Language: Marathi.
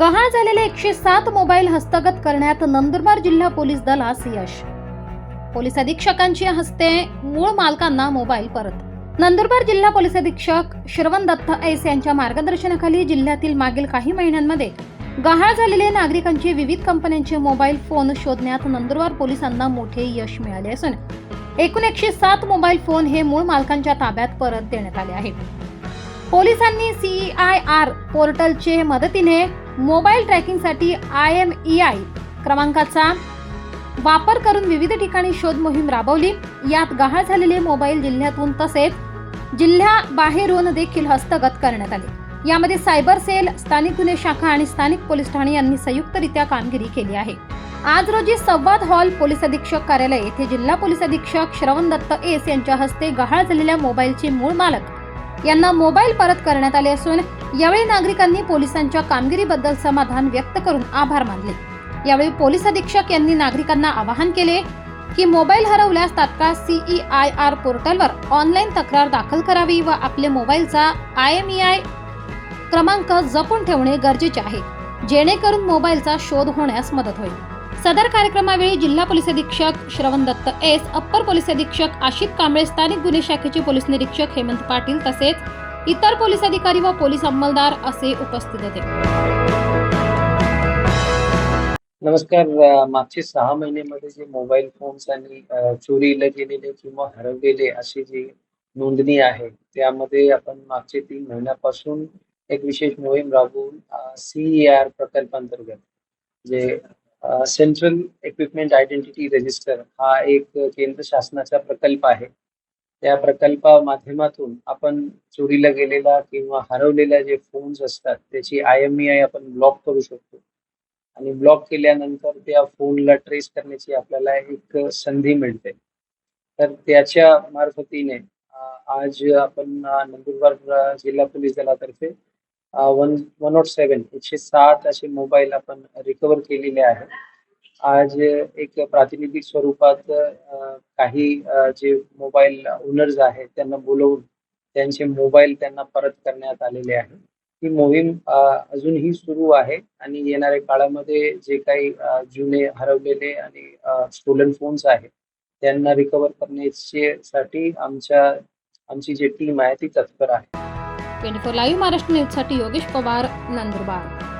गहाळ झालेले एकशे सात मोबाईल हस्तगत करण्यात नंदुरबार जिल्हा पोलीस दलास यश. पोलीस अधीक्षकांच्या हस्ते मूळ मालकांना मोबाईल परत. नंदुरबार जिल्हा पोलीस अधीक्षक श्रवण दत्त ऐस यांच्या मार्गदर्शनाखाली जिल्ह्यातील मागील काही महिन्यांमध्ये गहाळ झालेले नागरिकांचे विविध कंपन्यांचे मोबाईल फोन शोधण्यात नंदुरबार पोलिसांना मोठे यश मिळाले असून एकूण एकशे सात मोबाईल फोन हे मूळ मालकांच्या ताब्यात परत देण्यात आले आहेत. पोलिसांनी सीआय आर पोर्टलचे मदतीने मोबाईल ट्रॅकिंगसाठी आय एम ई आय क्रमांकाचा वापर करून विविध ठिकाणी शोध मोहीम राबवली. यात गहाळ झालेले मोबाईल जिल्ह्यातून तसेच जिल्ह्याबाहेरून देखील हस्तगत करण्यात आले. यामध्ये सायबर सेल स्थानिक गुन्हे शाखा आणि स्थानिक पोलीस ठाणे यांनी संयुक्तरित्या कामगिरी केली आहे. आज रोजी संवाद हॉल पोलीस अधीक्षक कार्यालय येथे जिल्हा पोलीस अधीक्षक श्रवण दत्त एस यांच्या हस्ते गहाळ झालेल्या मोबाईलचे मूळ मालक यांना मोबाईल परत करण्यात आले असून यावेळी नागरिकांनी पोलिसांच्या कामगिरीबद्दल समाधान व्यक्त करून आभार मानले. यावेळी पोलीस अधीक्षक यांनी नागरिकांना आवाहन केले की मोबाईल हरवल्यास तात्काळ सीई आय आर पोर्टलवर ऑनलाईन तक्रार दाखल करावी व आपले मोबाईलचा आय एम ई आय क्रमांक जपून ठेवणे गरजेचे आहे. जेणेकरून मोबाईलचा शोध होण्यास मदत होईल. सदर कार्यक्रमावेळी जिल्हा पोलीस अधीक्षक श्रवण दत्त एस अप्पर पोलीस अधीक्षक आशित कांबळे स्थानिक गुन्हे शाखेचे पोलीस निरीक्षक हेमंत पाटील तसेच इतर पोलीस अधिकारी व पोलीस अंमलदार असे उपस्थित होते. नमस्कार मागचे सहा महिन्यामध्ये जे मोबाईल फोन्स आणि चोरीला गेलेले किंवा हरवलेले अशी जी नोंदणी आहे त्यामध्ये आपण मागचे तीन महिन्यापासून एक विशेष मोहीम राबवून सीईआर प्रकल्पांतर्गत जे सेंट्रल इक्विपमेंट आयडेंटिटी रजिस्टर हा एक केंद्र शासनाचा प्रकल्प आहे. त्या प्रकल्पा माध्यमातून आपण चोरीला गेलेला किंवा हरवलेल्या जे फोन्स असतात त्याची आय एम ई आय आपण ब्लॉक करू शकतो. आणि ब्लॉक केल्यानंतर त्या फोनला ट्रेस करण्याची आपल्याला एक संधी मिळते. तर त्याच्या मार्फतीने आज आपण नंदुरबार जिल्हा पोलीस दलातर्फे वन वन नॉट सेवन एकशे सात असे मोबाईल आपण रिकवर केलेले आहेत. आज एक प्रातिनिधिक स्वरूपात काही जे मोबाईल ओनर्स आहेत त्यांना बोलवून त्यांचे मोबाईल त्यांना परत करण्यात आलेले आहे. ही मोहीम अजूनही सुरू आहे आणि येणाऱ्या काळामध्ये जे काही जुने हरवलेले आणि स्टोलन फोन्स आहेत त्यांना रिकवर करण्याचे साठी आमच्या आमची जी टीम आहे ती तत्पर आहे. ट्वेंटी फोर लाईव्ह महाराष्ट्र न्यूजसाठी योगेश पवार नंदुरबार.